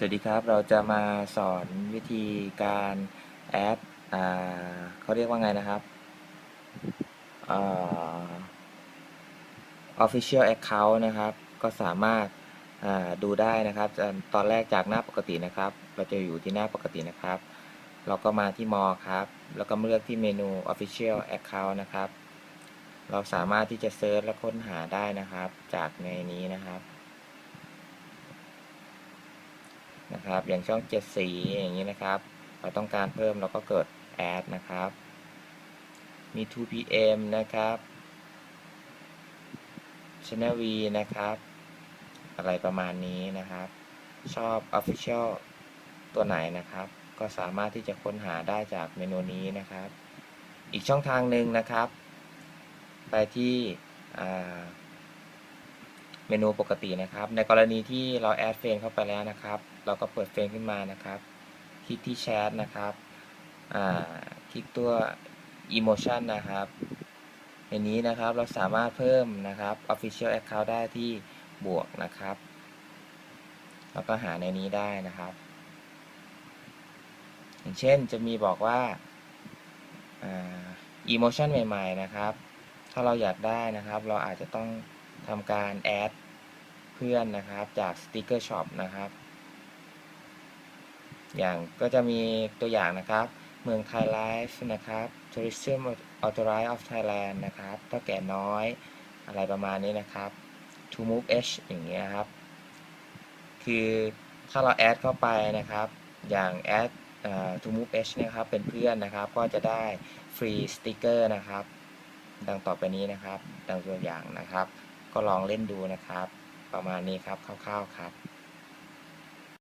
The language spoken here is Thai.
สวัสดีครับ เราจะมาสอนวิธีการแอดเขาเรียกว่าไงนะครับอ่า official account นะครับ ก็สามารถดูได้นะครับ ตอนแรกจากหน้าปกตินะครับ เราจะอยู่ที่หน้าปกตินะครับ เราก็มาที่มอครับ แล้วก็เลือกที่เมนู official account นะครับ เราสามารถที่จะเซิร์ชและค้นหาได้นะครับ จากในนี้นะครับ นะครับ อย่างช่องเจ็ดสีอย่างนี้นะครับ เราต้องการเพิ่มเราก็เกิด add นะครับ มี 2pm นะครับ channel v นะครับ อะไรประมาณนี้นะครับ ชอบ official ตัวไหนนะครับ ก็สามารถที่จะค้นหาได้จากเมนูนี้นะครับ อีกช่องทางหนึ่งนะครับ ไปที่ เมนูปกตินะครับ ในกรณีที่เราแอดเฟรนเข้าไปแล้วนะครับ เราก็เปิดเฟรนขึ้นมานะครับ คลิกที่แชทนะครับคลิกตัว emotion นะครับ ในนี้นะครับเราสามารถเพิ่มนะครับ official account ได้ที่บวกนะครับ แล้วก็หาในนี้ได้นะครับ อย่างเช่นจะมีบอกว่าอ่า emotion ใหม่ ๆ นะครับ ถ้าเราอยากได้นะครับ เราอาจจะต้อง ทำการแอดเพื่อนนะครับจาก Sticker Shop นะครับ อย่างก็จะมีตัวอย่างนะครับ เมืองไทยไลฟ์นะครับ Tourism Authority of Thailand นะครับเท่าแก่น้อยอะไรประมาณนี้นะครับ To Move H อย่างเงี้ยครับ คือถ้าเราแอดเข้าไปนะครับ อย่างแอด To Move H นะครับ เป็นเพื่อนนะครับ ก็จะได้ฟรีสติกเกอร์นะครับ ดังต่อไปนี้นะครับ ดังตัวอย่างนะครับ ก็ลองเล่นดูนะครับ ประมาณนี้ครับคร่าวๆครับ